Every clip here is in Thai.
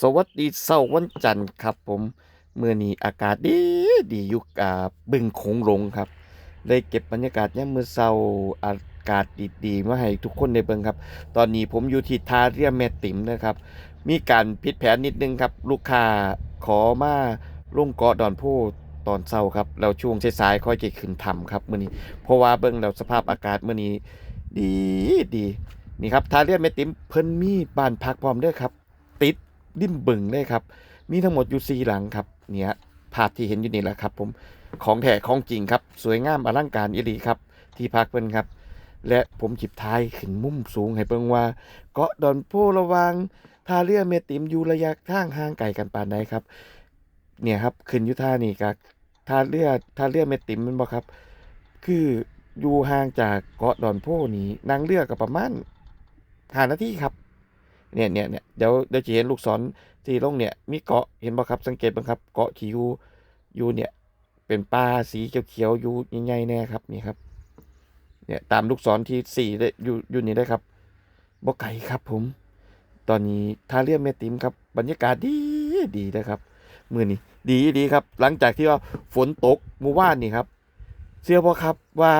สวัสดีเสาร์วันจันทร์ครับผมเมื่อนี้อากาศดีดีอยู่กับบึงโขงลงครับเลยเก็บบรรยากาศยามมื้อเช้าอากาศดีๆมาให้ทุกคนได้เบิ่งครับ ตอนนี้ผมอยู่ที่ทาเรือแม่ติ๋มนะครับ มีการผิดแผนนิดนึงครับ ลูกค้าขอมาลงเกาะดอนโพตอนเช้าครับแล้วช่วงสายๆค่อยจะขึ้นถ้ำครับมื้อนี้ เพราะว่าเบิ่งแล้วสภาพอากาศมื้อนี้ดีดีนี่ครับทาเรือแม่ติ๋มเพิ่นมีบ้านพักพร้อมเด้อครับ ติด ริมบึงเลยครับ มีทั้งหมดอยู่สีหลังครับ เนี่ยภาพที่เห็นอยู่นี่แหละครับ ผม ของแท้ของจริงครับ สวยงามอลังการอีหลีครับ ที่พักเพิ่นครับ และผมจิบท้ายขึ้นมุมสูงให้เบิ่งว่า เกาะดอนโพระวางท่าเรือเมติมอยู่ระยะทางห่างไกลกันปานใดครับ เนี่ยครับขึ้นอยู่ท่านี่กับท่าเรือท่าเรือเมติมมันบ่ครับ คืออยู่ห่างจากเกาะดอนโพนี่นั่งเรือก็ประมาณ5นาทีครับ เนี่ยเนี่ยเนี่ยเดี๋ยวเดี๋ยวจะเห็นลูกศรที่ลงเนี่ยมีเกาะเห็นบ่ครับสังเกตบ้างครับเกาะที่อยู่อยู่เนี่ยเป็นป่าสีเขียวๆอยู่ใหญ่ๆแน่ครับนี่ครับเนี่ยตามลูกศรที่สี่ได้อยู่อยู่นี่ได้ครับบ่ไก่ครับผม ตอนนี้ทาเรือแม่ติ๋มครับบรรยากาศดีดีนะครับมือนี้ดีดีครับ หลังจากที่ว่าฝนตกเมื่อวานนี่ครับเชื่อบ่ครับว่า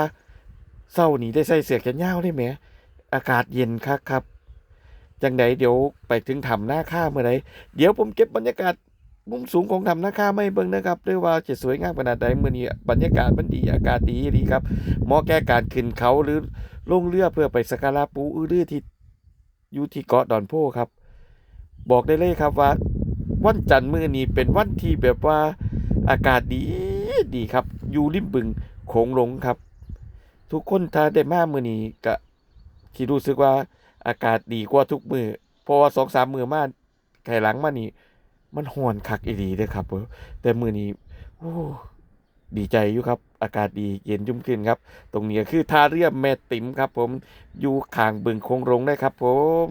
เช้านี้ได้ใส่เสื้อแขนยาวได้ไหมอากาศเย็นคักครับ จังใดเดี๋ยวไปถึงถ้ำหน้าค่าเมื่อใดเดี๋ยวผมเก็บบรรยากาศมุมสูงของถ้ำหน้าค่าไม่เบิ่งนะครับด้วยว่าจะสวยงามขนาดใดเมื้อนี้บรรยากาศมันดีอากาศดีดีครับเหมาะแก่การขึ้นเขาหรือลงเรือเพื่อไปสักการะปูอือรือที่อยู่ที่เกาะดอนโพครับ บอกได้เลยครับว่า วันจันทร์มื้อนี้เป็นวันที่แบบว่าอากาศดีดีครับ อยู่ริมบึงโขงหลงครับ ทุกคนถ้าได้มามื้อนี้ก็คิดรู้สึกว่า อากาศดีกว่าทุกมือเพราะว่าสองสามมือมาไก่หลังมานี่ มันห่อนคักอีดีเลยครับ แต่มือนี้โอ้ดีใจอยู่ครับ อากาศดีเย็นชุ่มขึ้นครับ ตรงนี้คือท่าเรือแม่ติ๋มครับ ผมอยู่ข้างบึงโคงรงได้ครับ ผม